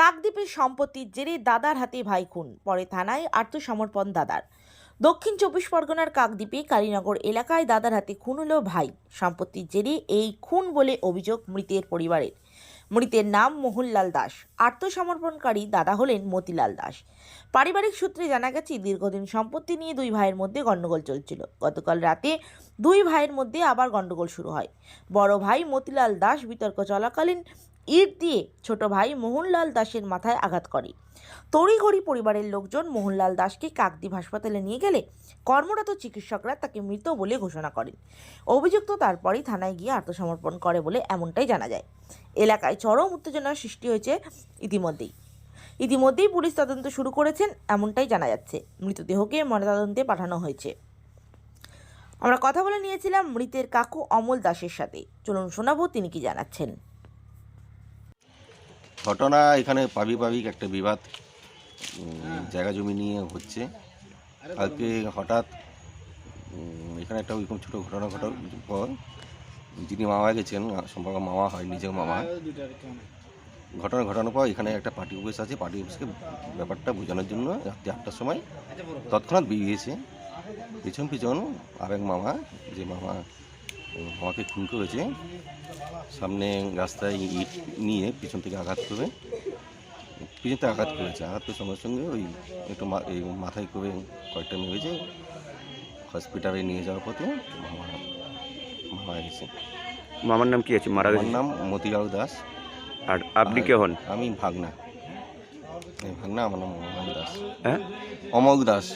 কাকদ্বীপের সম্পত্তির জেরে দাদার হাতে ভাই খুন, পরে থানায় আত্মসমর্পণ দাদার। দক্ষিণ চব্বিশ পরগনার কাকদ্বীপে কালীনগর এলাকায় দাদার হাতে খুন হলো ভাই। সম্পত্তির জেরে এই খুন বলে অভিযোগ মৃতের পরিবারের। মৃতের নাম মোহনলাল দাস। আত্মসমর্পণকারী দাদা হলেন মতিলাল দাস। পারিবারিক সূত্রে জানা গেছে, দীর্ঘদিন সম্পত্তি নিয়ে দুই ভাইয়ের মধ্যে গণ্ডগোল চলছিল। গতকাল রাতে দুই ভাইয়ের মধ্যে আবার গণ্ডগোল শুরু হয়। বড় ভাই মতিলাল দাস বিতর্ক চলাকালীন ইট দিয়ে ছোট ভাই মোহনলাল দাসের মাথায় আঘাত করে। তড়িঘড়ি পরিবারের লোকজন মোহনলাল দাসকে কাকদ্বীপ হাসপাতালে নিয়ে গেলে কর্মরত চিকিৎসকরা তাকে মৃত বলে ঘোষণা করেন। অভিযুক্ত তারপরেই থানায় গিয়ে আত্মসমর্পণ করে বলে এমনটাই জানা যায়। এলাকায় চরম উত্তেজনার সৃষ্টি হয়েছে ইতিমধ্যেই। ইতিমধ্যেই পুলিশ তদন্ত শুরু করেছেন, এমনটাই জানা যাচ্ছে। মৃতদেহকে ময়নাতদন্তে পাঠানো হয়েছে। আমরা কথা বলে নিয়েছিলাম মৃতের কাকু অমল দাসের সাথে। চলুন শোনাবো তিনি কি জানাচ্ছেন। ঘটনা এখানে পারিবারিক একটা বিবাদ জায়গা জমি নিয়ে হচ্ছে। কালকে হঠাৎ এখানে একটা ওইরকম ছোটো ঘটনা ঘটার পর যিনি মামা গেছেন সম্পর্ক মামা হয় নিজের মামা। ঘটনা ঘটানোর পর এখানে একটা পার্টি অফিস আছে পার্টি অফিসকে ব্যাপারটা বোঝানোর জন্য রাত্রি আটটার সময় তৎক্ষণাৎ বেরিয়েছে। পিছন পিছন আরেক মামা, যে মামা মামাকে খুন করেছে। সামনে রাস্তায় ইট নিয়ে পিছন থেকে আঘাত করে, পিছন থেকে আঘাত করেছে। আঘাত করে সঙ্গে সঙ্গে ওই একটু মাথায় করে কয়েকটা মেরেছে। হসপিটালে নিয়ে যাওয়ার পথে মামা মারা গেছে মামার নাম কি আছে? মারা আমার গেছে নাম মতিলাল দাস। আর আপনি কে হন? আমি ভাগনা। ভাগনা আমার নাম অমল দাস। হ্যাঁ? অমল দাস।